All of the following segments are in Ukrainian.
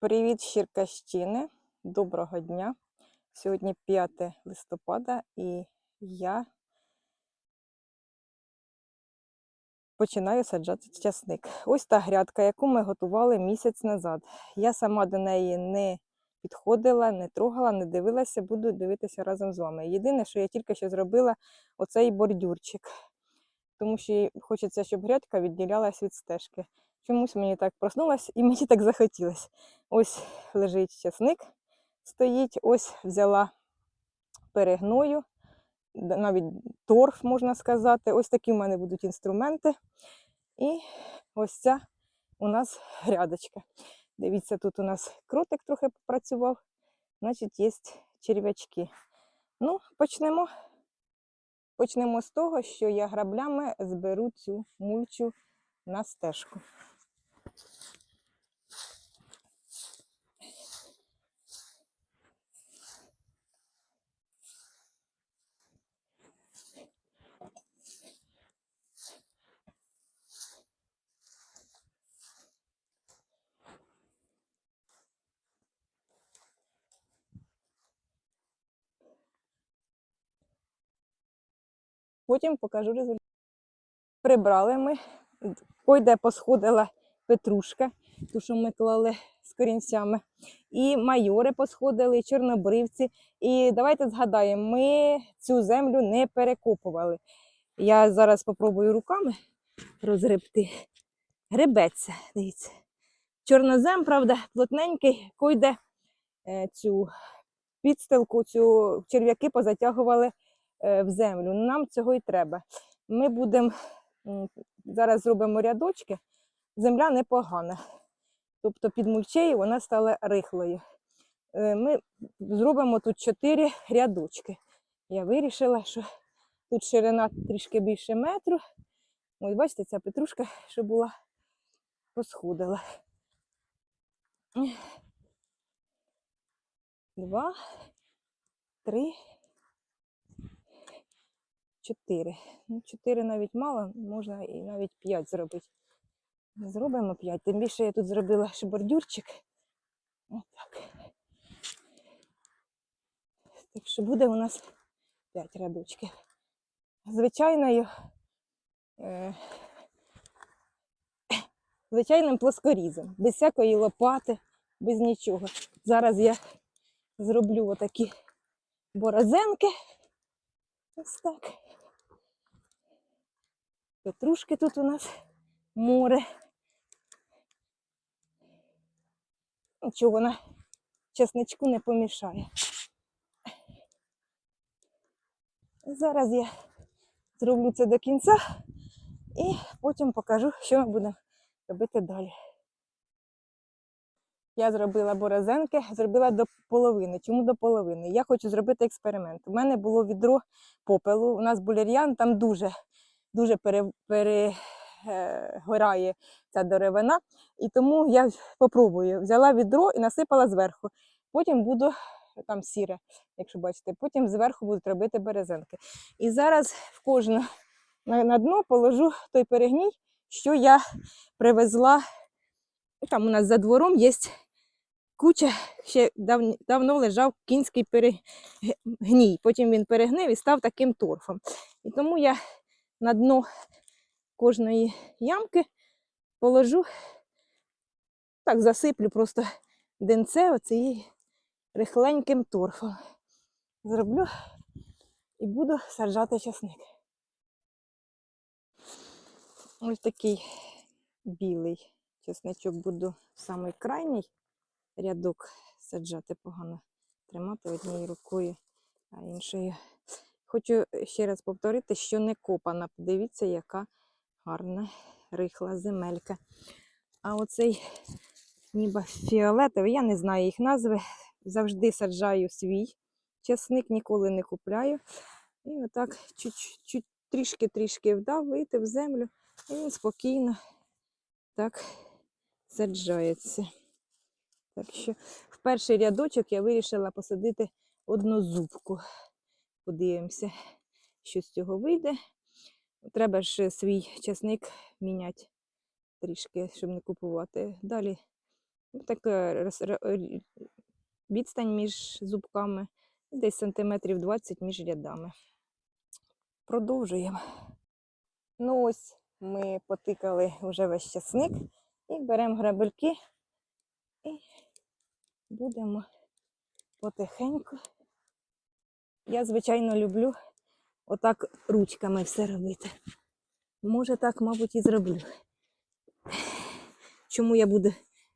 Привіт, з Черкащини. Доброго дня. Сьогодні 5 листопада і я починаю саджати часник. Ось та грядка, яку ми готували місяць назад. Я сама до неї не підходила, не трогала, не дивилася, буду дивитися разом з вами. Єдине, що я тільки що зробила оцей бордюрчик, тому що хочеться, щоб грядка відділялась від стежки. Чомусь мені так проснулась і мені так захотілося. Ось лежить часник, стоїть, ось взяла перегною, навіть торф, можна сказати. Ось такі в мене будуть інструменти. І ось ця у нас грядочка. Дивіться, тут у нас кротик трохи попрацював, значить, є черв'ячки. Ну, почнемо. Почнемо з того, що я граблями зберу цю мульчу на стежку. Потім покажу результат. Прибрали ми, пойде посходила петрушка, ту, що ми клали з корінцями. І майори посходили, і чорнобривці. І давайте згадаємо, ми цю землю не перекопували. Я зараз спробую руками розгребти. Гребеться, дивіться. Чорнозем, правда, плотненький, койде е, цю підстилку, цю черв'яки позатягували е, в землю. Нам цього і треба. Ми будемо зараз зробимо рядочки. Земля непогана. Тобто під мульчею вона стала рихлою. Е, Ми зробимо тут чотири рядочки. Я вирішила, що тут ширина трішки більше метру. Ось бачите, ця петрушка, що була, посходила. Два, три, чотири. Ну, чотири навіть мало, можна і навіть п'ять зробити. Зробимо п'ять. Тим більше я тут зробила ще бордюрчик. Отак. Так що буде у нас п'ять рядочків. Звичайною, е, звичайним плоскорізом, без всякої лопати, без нічого. Зараз я зроблю отакі борозенки. Ось так. Петрушки тут у нас море. Нічого на чесничку не помішає. Зараз я зроблю це до кінця і потім покажу, що ми будемо робити далі. Я зробила борозенки, зробила до половини. Чому до половини? Я хочу зробити експеримент. У мене було відро попелу. У нас булер'ян, там дуже, дуже перегорає ця деревина. І тому я попробую. Взяла відро і насипала зверху. Потім буду там сіре, якщо бачите, потім зверху будуть робити березенки. І зараз в кожну на, дно положу той перегній, що я привезла. Там у нас за двором є куча, ще дав, давно лежав кінський перегній. Потім він перегнив і став таким торфом. І тому я на дно кожної ямки положу, так засиплю просто денце оцією рихленьким торфом. Зроблю і буду саджати часник. Ось такий білий чесничок буду в самий крайній рядок саджати погано тримати однією рукою, а іншою. Хочу ще раз повторити, що не копана. Подивіться, яка гарна рихла земелька. А оцей ніби фіолетовий, я не знаю їх назви. Завжди саджаю свій часник, ніколи не купляю. І отак трішки-трішки вдав, вийти в землю, і він спокійно так саджається. Так що в перший рядочок я вирішила посадити одну зубку. Подивимося, що з цього вийде. Треба ж свій часник міняти трішки, щоб не купувати. Далі Ну, роз- ро- рі- відстань між зубками, десь сантиметрів 20 між рядами. Продовжуємо. Ну ось ми потикали вже весь часник і беремо грабельки і будемо потихеньку. Я, звичайно, люблю отак ручками все робити. Може, так, мабуть, і зроблю. Чому я буду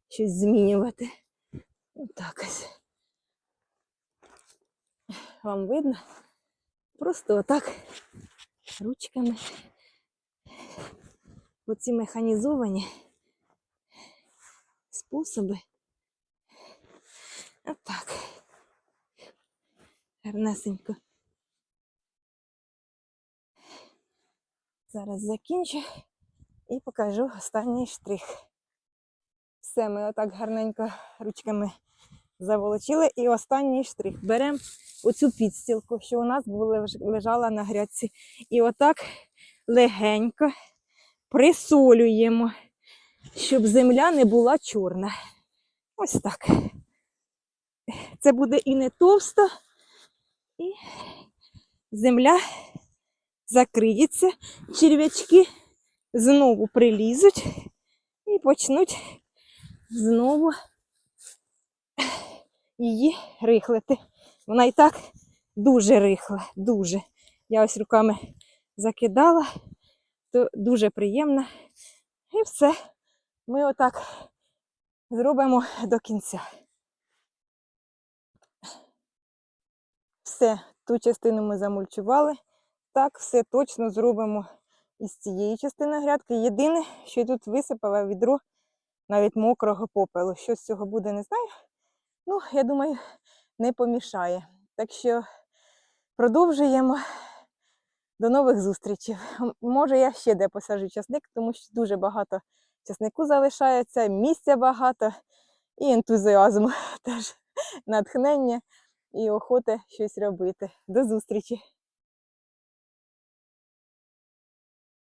щось змінювати? Отак ось. Вам видно? Просто отак ручками. Оці механізовані способи. Отак. Гарнесенько. Зараз закінчу і покажу останній штрих. Все, ми отак гарненько ручками заволочили. І останній штрих. Беремо оцю підстілку, що у нас була, лежала на грядці. І отак легенько присолюємо, щоб земля не була чорна. Ось так. Це буде і не товсто, і земля закриється, черв'ячки знову прилізуть і почнуть знову її рихлити. Вона і так дуже рихла, дуже. Я ось руками закидала, то дуже приємно. І все. Ми отак зробимо до кінця. Все, ту частину ми замульчували. Так, все точно зробимо із цієї частини грядки. Єдине, що я тут висипала відро навіть мокрого попелу. Що з цього буде, не знаю. Ну, я думаю, не помішає. Так що продовжуємо. До нових зустрічей. Може, я ще де посаджу часник, тому що дуже багато часнику залишається, місця багато і ентузіазму теж натхнення і охота щось робити. До зустрічі!